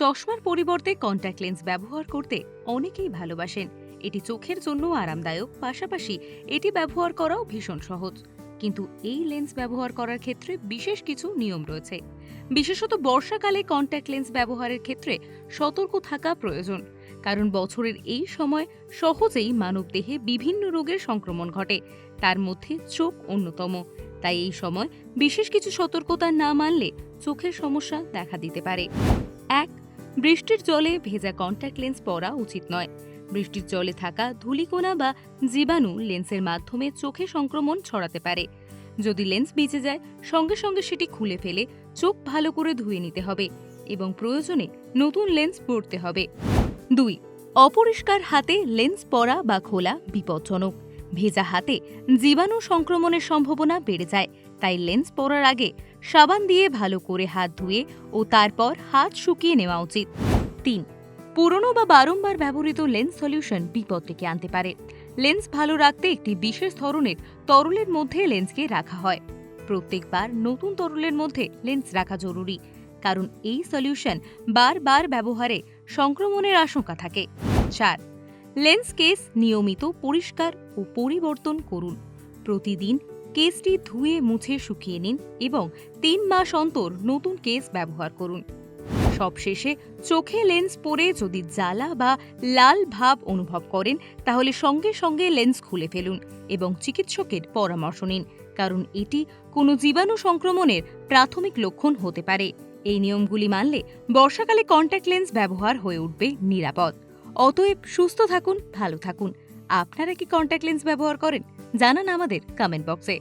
চশমার পরিবর্তে contact lens ব্যবহার করতে অনেকেই ভালোবাসেন। এটি চোখের জন্য আরামদায়ক, পাশাপাশি এটি ব্যবহার করাও ভীষণ সহজ। কিন্তু এই লেন্স ব্যবহার করার ক্ষেত্রে বিশেষ কিছু নিয়ম রয়েছে। বিশেষত বর্ষাকালে কন্ট্যাক্ট লেন্স ব্যবহারের ক্ষেত্রে সতর্ক থাকা প্রয়োজন, কারণ বছরের এই সময় সহজেই মানবদেহে বিভিন্ন রোগের সংক্রমণ ঘটে, তার মধ্যে চোখ অন্যতম। তাই এই সময় বিশেষ কিছু সতর্কতা না মানলে চোখের সমস্যা দেখা দিতে পারে। বৃষ্টির জলে ভেজা কন্ট্যাক্ট লেন্স পরা উচিত নয়। বৃষ্টির জলে থাকা ধূলিকণা বা জীবাণু লেন্সের মাধ্যমে চোখে সংক্রমণ ছড়াতে পারে। যদি লেন্স বেঁচে যায়, সঙ্গে সঙ্গে সেটি খুলে ফেলে চোখ ভালো করে ধুয়ে নিতে হবে এবং প্রয়োজনে নতুন লেন্স পরতে হবে। দুই, অপরিষ্কার হাতে লেন্স পরা বা খোলা বিপজ্জনক। ভেজা হাতে জীবাণু সংক্রমণের সম্ভাবনা বেড়ে যায়, তাই লেন্স পরার আগে সাবান দিয়ে ভালো করে হাত ধুয়ে ও তারপর হাত শুকিয়ে নেওয়া উচিত। তিন, পুরনো বা বারংবার ব্যবহৃত লেন্স সলিউশন বিপদ ডেকে আনতে পারে। লেন্স ভালো রাখতে একটি বিশেষ ধরনের তরলের মধ্যে লেন্সকে রাখা হয়। প্রত্যেকবার নতুন তরলের মধ্যে লেন্স রাখা জরুরি, কারণ এই সলিউশন বারবার ব্যবহারে সংক্রমণের আশঙ্কা থাকে। চার লেন্স কেস নিয়মিত পরিষ্কার ও পরিবর্তন করুন। প্রতিদিন কেসটি ধুয়ে মুছে শুকিয়ে নিন এবং তিন মাস অন্তর নতুন কেস ব্যবহার করুন। সবশেষে চোখে লেন্স পরে যদি জ্বালা বা লাল ভাব অনুভব করেন, তাহলে সঙ্গে সঙ্গে লেন্স খুলে ফেলুন এবং চিকিৎসকের পরামর্শ নিন, কারণ এটি কোনো জীবাণু সংক্রমণের প্রাথমিক লক্ষণ হতে পারে। এই নিয়মগুলি মানলে বর্ষাকালে কন্ট্যাক্ট লেন্স ব্যবহার হয়ে উঠবে নিরাপদ। অতএব সুস্থ থাকুন, ভালো থাকুন। আপনারা কি কন্ট্যাক্ট লেন্স ব্যবহার করেন? জানান আমাদের কমেন্ট বক্সে